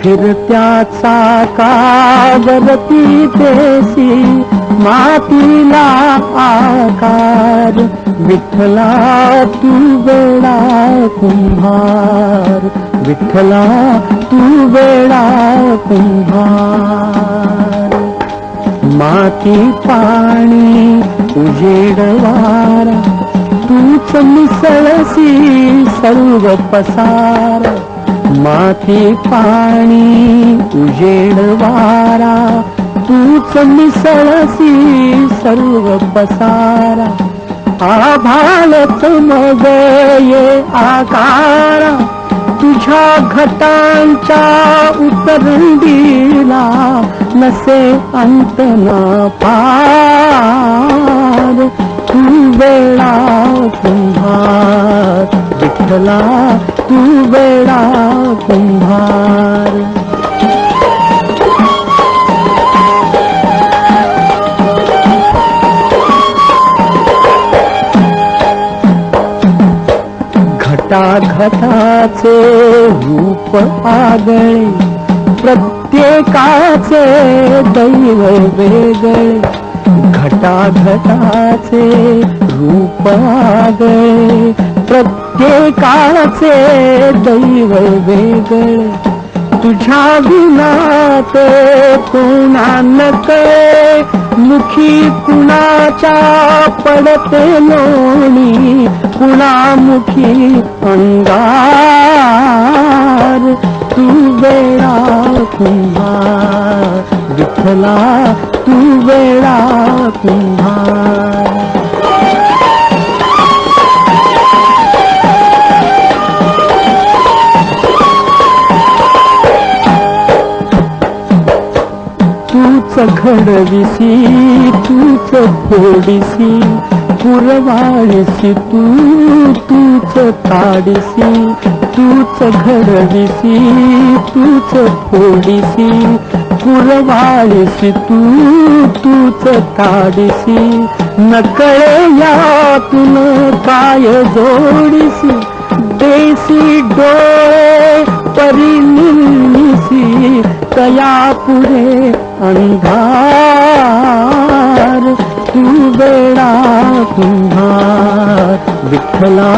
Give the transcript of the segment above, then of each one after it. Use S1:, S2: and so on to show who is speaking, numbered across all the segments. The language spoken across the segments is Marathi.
S1: फिरत्याचा कावरती देसी मातीला आकार विठ्ठला तू वेळा कुंभार विठ्ठला तू वेळा कुंभार। माती पाणी उजेड वारा तूच मिसळसी सर्व पसार माती पाणी उजेड वारा. तूच मिसळसी सर्व पसारा आभाळच मग ये आकारा. तुझ्या घटांच्या उतरंडीला नसे अंत ना पार. तू वेळा विठ्ठला तू वेळा कुंभार। घटाघटाचे रूप आगळे प्रत्येकाचे दैव वेगळे घटाघटाचे रूप आगळे प्रत्येकाचे दैव वेगळे. तुझ्या विनात कोणा नकळे. मुखी कुणाच्या पडते लोणी कुणामुखी अंगार. तू वेळा कुंभार. विठला तू वेळा कुंभार. तूच घडविसी तूच फोडिसी पुरवाळीसी तू तूच ताडिसी तूच घडविसी तूच फोडिसी पुरवाळीसी तू तूच ताडिसी नकळे यातून काय जोडिसी देसी डोळे परिनिसी तया पुढे अंधार तू बेड़ा कुंभार विठ्ठला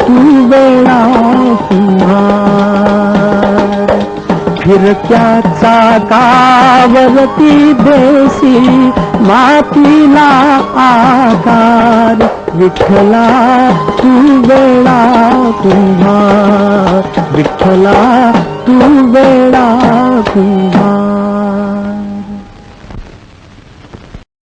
S1: तू बेड़ा कुंभार. फिरक्याचा कावरती देसी मातीला आकार विठ्ठला तू बेड़ा कुंभार विठ्ठला तू बेड़ा कुंभार.